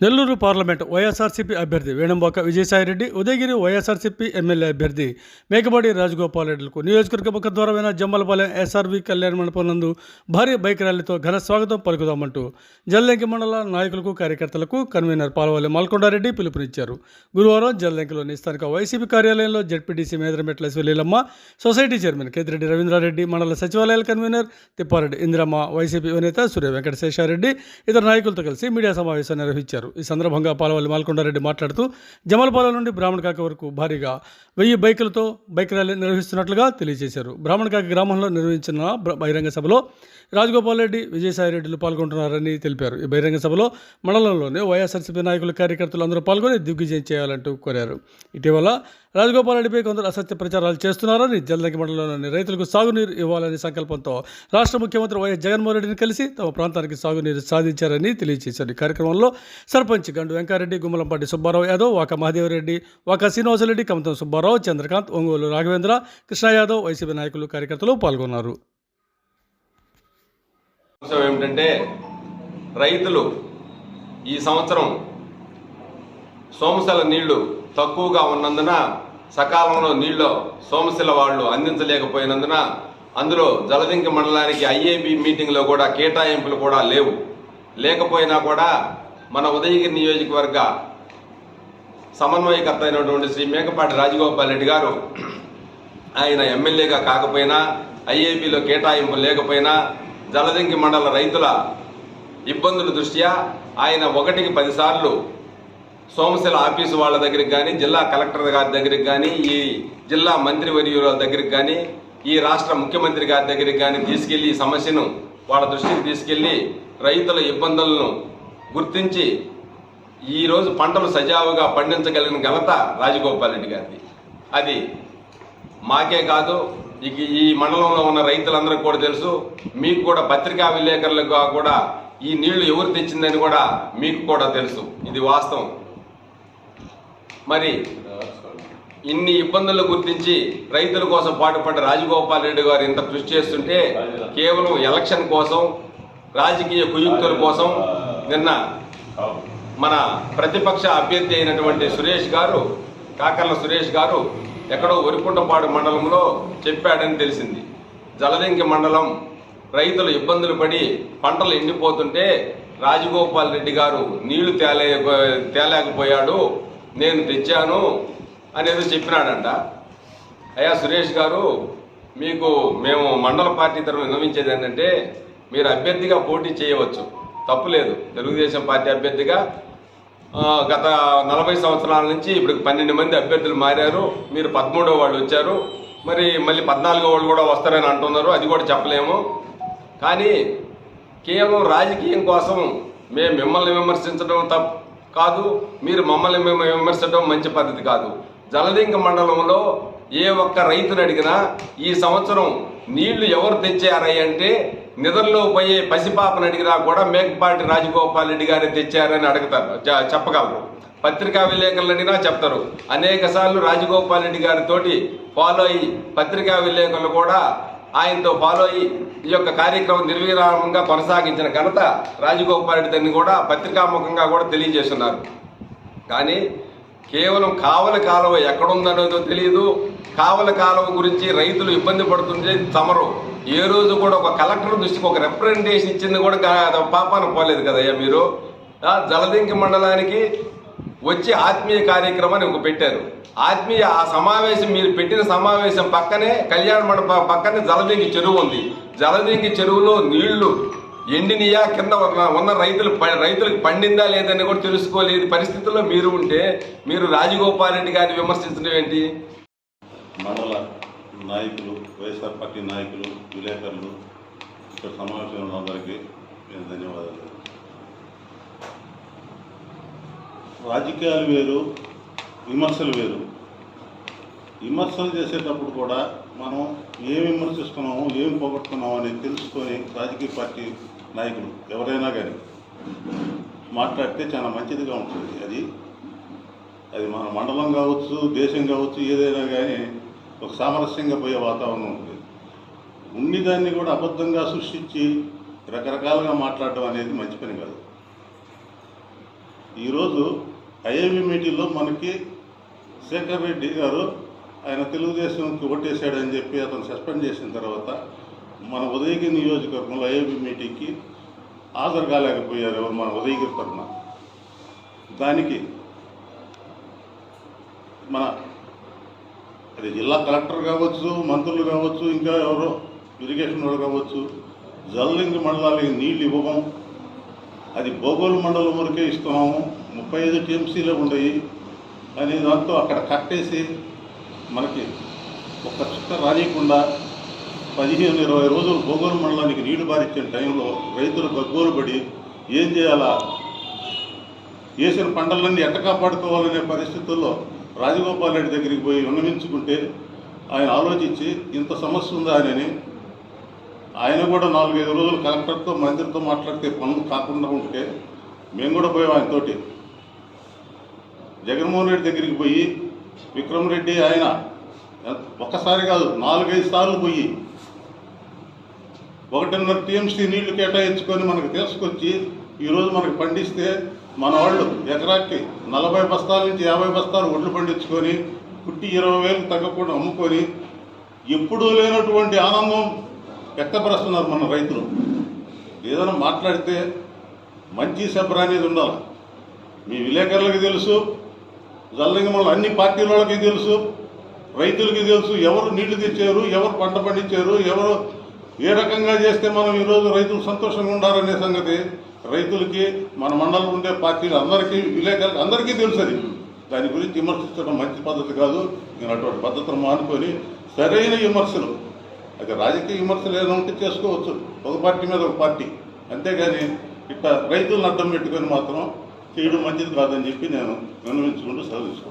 Nellore parliament YSRCP అభ్యర్థి Venambaka Vijayasai Reddy Udayagiri YSRCP MLA అభ్యర్థి మేకపాటి రాజగోపాల్ రెడ్డిలకు నియోజకవర్గ ద్వారమైన జమ్మలపాలెం ఎస్ఆర్వి కళ్యాణ మండపం నందు భారీ బైక్ ర్యాలీతో ఘన స్వాగతం పలుకుదామంటూ జల్లంకి మండల నాయకులకు కార్యకర్తలకు కన్వీనర్ పాలవల్లి మాల్కొండారెడ్డి పిలుపునిచ్చారు. గురువారం జల్లంకిలోని స్థానిక వైసీపీ కార్యాలయంలో ZPTC Medarametla Sulilamma society chairman Kethireddy Ravindra Reddy మండల సచివాలయాల కన్వీనర్ తిప్పారెడ్డి ఇందిరమ్మ వైసీపీ యువనేత సూర్య వెంకటశేషారెడ్డి ఇతర నాయకులతో కలిసి మీడియా సమావేశం నిర్వహించారు. ఈ సందర్భంగా పాలవల్లి మాల్కొండారెడ్డి మాట్లాడుతూ జమలపాలెం నుండి బ్రాహ్మణకాక వరకు భారీగా వెయ్యి బైకులతో బైక్ ర్యాలీ నిర్వహిస్తున్నట్లుగా తెలియజేశారు. బ్రాహ్మణకాక గ్రామంలో నిర్వహించిన బహిరంగ సభలో రాజగోపాల్ రెడ్డి విజయసాయి రెడ్డిలు పాల్గొంటున్నారని తెలిపారు. ఈ బహిరంగ సభలో మండలంలోనే వైఎస్ఆర్సీపీ నాయకులు కార్యకర్తలు అందరూ పాల్గొని దిగ్విజయం చేయాలంటూ కోరారు. ఇటీవల రాజగోపాల్ రెడ్డిపై కొందరు అసత్య ప్రచారాలు చేస్తున్నారని జల్దగి మండలంలోని రైతులకు సాగునీరు ఇవ్వాలనే సంకల్పంతో రాష్ట్ర ముఖ్యమంత్రి వైఎస్ జగన్మోహన్ రెడ్డిని కలిసి తమ ప్రాంతానికి సాగునీరు సాధించారని తెలియజేశారు. ఈ కార్యక్రమంలో సర్పంచ్ గండు వెంకారెడ్డి గుమ్మలంపాటి సుబ్బారావు యాదవ్ వాక మహాదేవరెడ్డి వాక శ్రీనివాసరెడ్డి కమతం సుబ్బారావు చంద్రకాంత్ ఒంగోలు రాఘవేంద్ర కృష్ణ యాదవ్ వైసీపీ నాయకులు కార్యకర్తలు పాల్గొన్నారు. ఏమిటంటే రైతులు ఈ సంవత్సరం సోమశల నీళ్ళు తక్కువగా ఉన్నందున సకాలంలో నీళ్ళు సోమశిల వాళ్ళు అందించలేకపోయినందున అందులో జలదింక మండలానికి ఐఏబి మీటింగ్లో కూడా కేటాయింపులు కూడా లేవు. లేకపోయినా కూడా మన ఉదయగిరి నియోజకవర్గ సమన్వయకర్త అయినటువంటి శ్రీ మేకపాటి రాజగోపాల్ రెడ్డి గారు ఆయన ఎమ్మెల్యేగా కాకపోయినా ఐఏపీలో కేటాయింపు లేకపోయినా జలదంకి మండల రైతుల ఇబ్బందుల దృష్ట్యా ఆయన ఒకటికి పదిసార్లు సోమశిల ఆఫీసు వాళ్ళ దగ్గరికి కానీ జిల్లా కలెక్టర్ గారి దగ్గరికి కానీ ఈ జిల్లా మంత్రివర్యుల దగ్గరికి కానీ ఈ రాష్ట్ర ముఖ్యమంత్రి గారి దగ్గరికి కానీ తీసుకెళ్ళి ఈ సమస్యను వాళ్ళ దృష్టికి తీసుకెళ్ళి రైతుల ఇబ్బందులను గుర్తించి ఈరోజు పంటలు సజావుగా పండించగలిగిన ఘనత రాజగోపాల్ రెడ్డి గారిది. అది మాకే కాదు ఇక ఈ మండలంలో ఉన్న రైతులందరికీ కూడా తెలుసు మీకు కూడా పత్రికా విలేకరులుగా కూడా ఈ నీళ్ళు ఎవరు తెచ్చిందని కూడా మీకు కూడా తెలుసు. ఇది వాస్తవం. మరి ఇన్ని ఇబ్బందులు గుర్తించి రైతుల కోసం పాటుపడ్డ రాజగోపాల్ రెడ్డి గారు ఇంత కృషి చేస్తుంటే కేవలం ఎలక్షన్ కోసం రాజకీయ కుయుక్తుల కోసం నిన్న మన ప్రతిపక్ష అభ్యర్థి అయినటువంటి సురేష్ గారు కాకర్ల సురేష్ గారు ఎక్కడో ఒరిపుంటపాడు మండలంలో చెప్పాడని తెలిసింది. జలదింకి మండలం రైతులు ఇబ్బందులు పడి పంటలు ఎండిపోతుంటే రాజగోపాల్ రెడ్డి గారు నీళ్ళు తేలే తేలేకపోయాడు నేను తెచ్చాను అనేది చెప్పినాడంట. అయ్యా సురేష్ గారు మీకు మేము మండల పార్టీ తరఫున విన్నవించేది ఏంటంటే మీరు అభ్యర్థిగా పోటీ చేయవచ్చు. తప్పులేదు. తెలుగుదేశం పార్టీ అభ్యర్థిగా గత నలభై సంవత్సరాల నుంచి ఇప్పుడు పన్నెండు మంది అభ్యర్థులు మారారు. మీరు పదమూడో వాళ్ళు వచ్చారు. మరి మళ్ళీ పద్నాలుగో వాళ్ళు కూడా వస్తారని అంటున్నారు. అది కూడా చెప్పలేము. కానీ కేవలం రాజకీయం కోసం మేము మిమ్మల్ని విమర్శించడం తప్ప కాదు మీరు మమ్మల్ని మేము విమర్శించడం మంచి పద్ధతి కాదు. జలలింగ మండలంలో ఏ ఒక్క రైతుని అడిగినా ఈ సంవత్సరం నీళ్ళు ఎవరు తెచ్చారయ్యంటే నిద్రలో పోయే పసిపాపను అడిగినా కూడా మేకపాటి రాజగోపాల్ రెడ్డి గారే తెచ్చారని అడుగుతారు. చెప్పగలరు. పత్రికా విలేకరులు అడిగినా చెప్తారు. అనేక సార్లు రాజగోపాల్ రెడ్డి గారితోటి ఫాలో అయ్యి పత్రికా విలేకరులు కూడా ఆయనతో ఫాలో అయ్యి ఈ యొక్క కార్యక్రమం నిర్విరామంగా కొనసాగించిన ఘనత రాజగోపాల్ రెడ్డి దాన్ని కూడా పత్రికాముఖంగా కూడా తెలియజేస్తున్నారు. కానీ కేవలం కావల కాలువ ఎక్కడుందనేదో తెలియదు కావల కాలువ గురించి రైతులు ఇబ్బంది పడుతుంటే తమరు ఏ రోజు కూడా ఒక కలెక్టర్ దృష్టికి ఒక రిప్రజెంటేషన్ ఇచ్చింది కూడా పాపాన పోలేదు కదయ్యా మీరు? జలదింకి మండలానికి వచ్చి ఆత్మీయ కార్యక్రమాన్ని ఒక పెట్టారు. ఆత్మీయ ఆ సమావేశం మీరు పెట్టిన సమావేశం పక్కనే కళ్యాణ మండపం పక్కనే జలదింకి చెరువు ఉంది. జలదింకి చెరువులో నీళ్ళు ఎండినియా? కింద ఉన్న- ఉన్న రైతులు ప- రైతులకు పండిందా లేదని కూడా తెలుసుకోలేని పరిస్థితుల్లో మీరు ఉంటే మీరు రాజగోపాల్ రెడ్డి గారిని విమర్శించడం ఏంటి? మండల నాయకులు వైఎస్ఆర్ పార్టీ నాయకులు విలేకరులు ఇక్కడ సమావేశంలో ఉన్న అందరికీ నేను ధన్యవాదాలు. రాజకీయాలు వేరు విమర్శలు వేరు. విమర్శలు చేసేటప్పుడు కూడా మనం ఏం విమర్శిస్తున్నాము ఏం పోగొట్టుకున్నాము అనేది తెలుసుకొని రాజకీయ పార్టీ నాయకులు ఎవరైనా కానీ మాట్లాడితే చాలా మంచిదిగా ఉంటుంది. అది అది మన మండలం కావచ్చు దేశం కావచ్చు ఏదైనా కానీ ఒక సామరస్యంగా పోయే వాతావరణం ఉంది. ఉన్ని దాన్ని కూడా అబద్ధంగా సృష్టించి రకరకాలుగా మాట్లాడడం అనేది మంచి పని కాదు. ఈరోజు ఐఏబీ మీటింగ్లో మనకి శేఖర్ రెడ్డి గారు ఆయన తెలుగుదేశంకి ఓటేశాడని చెప్పి అతను సస్పెండ్ చేసిన తర్వాత మన ఉదయగిరి నియోజకవర్గంలో ఐఏబీ మీటింగ్కి హాజరు కాలేకపోయారు ఎవరు? మన ఉదయగిరి తరఫున దానికి మన అది జిల్లా కలెక్టర్ కావచ్చు మంత్రులు కావచ్చు ఇంకా ఎవరో ఇరిగేషన్ వాళ్ళు కావచ్చు జల్లింగి మండలాలకి నీళ్ళు ఇవ్వము. అది బోగోలు మండలం వరకే ఇస్తున్నాము. ముప్పై ఐదు టీఎంసీలో ఉండయి. అని దాంతో అక్కడ కట్టేసి మనకి ఒక్క చుక్క రానియకుండా పదిహేను ఇరవై రోజులు బోగోలు మండలానికి నీళ్ళు బారించిన టైంలో రైతులు గగ్గోలు పడి ఏం చేయాలా? వేసిన పంటలన్నీ ఎట్ట కాపాడుకోవాలనే పరిస్థితుల్లో రాజగోపాల్ రెడ్డి దగ్గరికి పోయి విన్నవించుకుంటే ఆయన ఆలోచించి ఇంత సమస్య ఉందా అని ఆయన కూడా నాలుగైదు రోజులు కలెక్టర్తో మంత్రితో మాట్లాడితే పనులు కాకుండా ఉంటే మేము కూడా పోయాం ఆయనతోటి. జగన్మోహన్ రెడ్డి దగ్గరికి పోయి విక్రమ్ రెడ్డి ఆయన ఒక్కసారి కాదు నాలుగైదు సార్లు పోయి ఒకటిన్నర టీఎంసీ నీళ్ళు కేటాయించుకొని మనకు తీసుకొచ్చి ఈరోజు మనకు పండిస్తే మన వాళ్ళు ఎకరాకి నలభై బస్తాల నుంచి యాభై బస్తాలు ఒడ్లు పండించుకొని పుట్టి ఇరవై వేలు తగ్గకుండా అమ్ముకొని ఎప్పుడూ లేనటువంటి ఆనందం వ్యక్తపరుస్తున్నారు మన రైతులు. ఏదైనా మాట్లాడితే మంచి శబ్ర అనేది ఉండాలి. మీ విలేకరులకి తెలుసు జల్లంగి మన అన్ని పార్టీల వాళ్ళకి తెలుసు రైతులకి తెలుసు ఎవరు నీళ్ళు తెచ్చారు ఎవరు పంట పండించారు ఎవరు ఏ రకంగా చేస్తే మనం ఈరోజు రైతులు సంతోషంగా ఉండాలనే సంగతి రైతులకి మన మండలం ఉండే పార్టీలు అందరికీ విలేకరులకు అందరికీ తెలుసు అది. దాని గురించి విమర్శించడం మంచి పద్ధతి కాదు. నేను అటువంటి పద్ధతులు మానుకొని సరైన విమర్శలు అది రాజకీయ విమర్శలు ఏదైనా ఉంటే చేసుకోవచ్చు. ఒక పార్టీ మీద ఒక పార్టీ. అంతేగాని ఇట్లా రైతులను అడ్డం పెట్టుకొని మాత్రం చేయడం మంచిది కాదని చెప్పి నేను విన్నవించుకుంటూ సెలవు తీసుకుంటాను